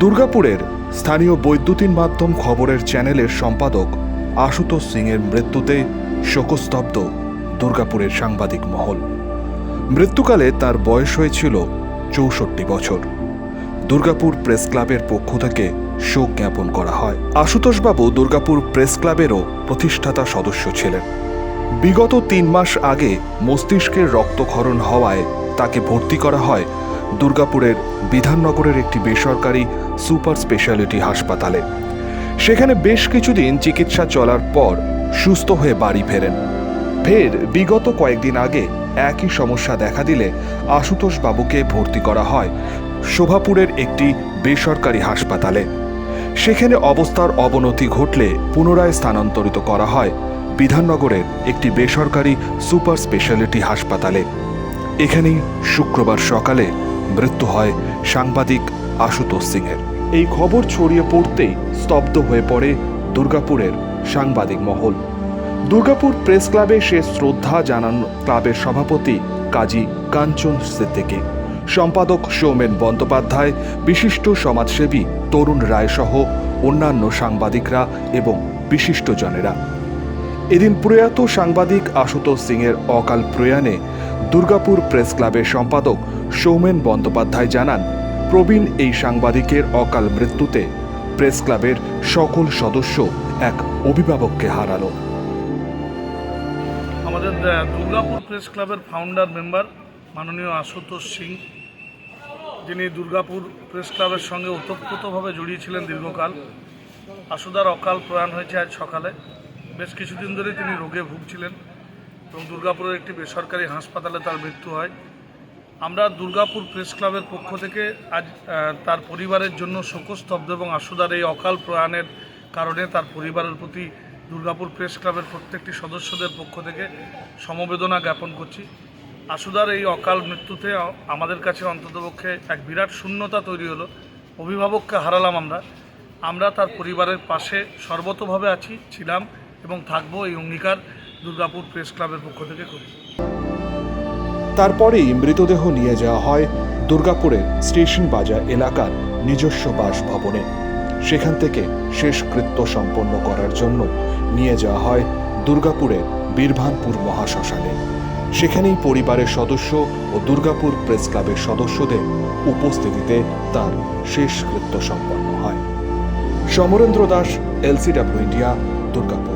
দুর্গাপুরের স্থানীয় বৈদ্যুতিন মাধ্যম খবরের চ্যানেলের সম্পাদক আশুতোষ সিংয়ের মৃত্যুতে শোকস্তব্ধ দুর্গাপুরের সাংবাদিক মহল। মৃত্যুকালে তার বয়স হয়েছিল চৌষট্টি বছর। দুর্গাপুর প্রেস ক্লাবের পক্ষ থেকে শোক জ্ঞাপন করা হয়। আশুতোষবাবু দুর্গাপুর প্রেস ক্লাবেরও প্রতিষ্ঠাতা সদস্য ছিলেন। বিগত তিন মাস আগে মস্তিষ্কের রক্তক্ষরণ হওয়ায় তাকে ভর্তি করা হয় দুর্গাপুরের বিধাননগরের একটি বেসরকারি সুপার স্পেশালিটি হাসপাতালে। সেখানে বেশ কিছুদিন চিকিৎসা চলার পর সুস্থ হয়ে বাড়ি ফেরেন। ফের বিগত কয়েকদিন আগে একই সমস্যা দেখা দিলে আশুতোষ বাবুকে ভর্তি করা হয় শোভাপুরের একটি বেসরকারি হাসপাতালে। সেখানে অবস্থার অবনতি ঘটলে পুনরায় স্থানান্তরিত করা হয় বিধাননগরের একটি বেসরকারি সুপার স্পেশালিটি হাসপাতালে। এখানেই শুক্রবার সকালে মৃত্যু হয় সাংবাদিক আশুতোষ সিংয়ের। এই খবর ছড়িয়ে পড়তেই স্তব্ধ হয়ে পড়ে দুর্গাপুরের সাংবাদিক মহল। দুর্গাপুর প্রেস ক্লাবে সে শ্রদ্ধা জানান ক্লাবের সভাপতি কাজী কাঞ্চন সিদ্দিকী। সম্পাদক সৌমেন বন্দ্যোপাধ্যায়, বিশিষ্ট সমাজসেবী তরুণ রায় সহ অন্যান্য সাংবাদিকরা এবং বিশিষ্টজনেরা এদিন প্রয়াত সাংবাদিক আশুতোষ সিংয়ের অকাল প্রয়াণে দুর্গাপুর প্রেস ক্লাবের সম্পাদক সৌমেন বন্দ্যোপাধ্যায় জানান, প্রবীণ এই সাংবাদিকের অকাল মৃত্যুতে প্রেস ক্লাবের সকল সদস্য এক অভিভাবককে হারালো। আমাদের দুর্গাপুর প্রেস ক্লাবের ফাউন্ডার মেম্বার মাননীয় আশুতোষ সিং, যিনি দুর্গাপুর প্রেস ক্লাবের সঙ্গে ওতপ্রোতভাবে জড়িয়ে ছিলেন দীর্ঘকাল। আশুদার অকাল প্রয়াণ হয়েছে আজ সকালে। বেশ কিছুদিন ধরে তিনি রোগে ভুগছিলেন এবং দুর্গাপুরের একটি বেসরকারি হাসপাতালে তার মৃত্যু হয়। আমরা দুর্গাপুর প্রেস ক্লাবের পক্ষ থেকে আজ তার পরিবারের জন্য শোকস্তব্ধ এবং আশুদার এই অকাল প্রয়াণের কারণে তার পরিবারের প্রতি দুর্গাপুর প্রেস ক্লাবের প্রত্যেকটি সদস্যদের পক্ষ থেকে সমবেদনা জ্ঞাপন করছি। আশুদার এই অকাল মৃত্যুতে আমাদের কাছে অন্ততপক্ষে এক বিরাট শূন্যতা তৈরি হলো। অভিভাবককে হারালাম আমরা। আমরা তার পরিবারের পাশে সর্বতভাবে আছি, ছিলাম এবং থাকব এই অঙ্গীকার দুর্গাপুর প্রেস ক্লাবের পক্ষ থেকে করি। তারপরেই মৃতদেহ নিয়ে যাওয়া হয় দুর্গাপুরের স্টেশন বাজার এলাকার নিজস্ব বাসভবনে। সেখান থেকে শেষকৃত্য সম্পন্ন করার জন্য নিয়ে যাওয়া হয় দুর্গাপুরের বীরভানপুর মহাশ্মশানে। সেখানেই পরিবারের সদস্য ও দুর্গাপুর প্রেস ক্লাবের সদস্যদের উপস্থিতিতে তার শেষকৃত্য সম্পন্ন হয়। Samarendra Das, LCW India, Durgapur.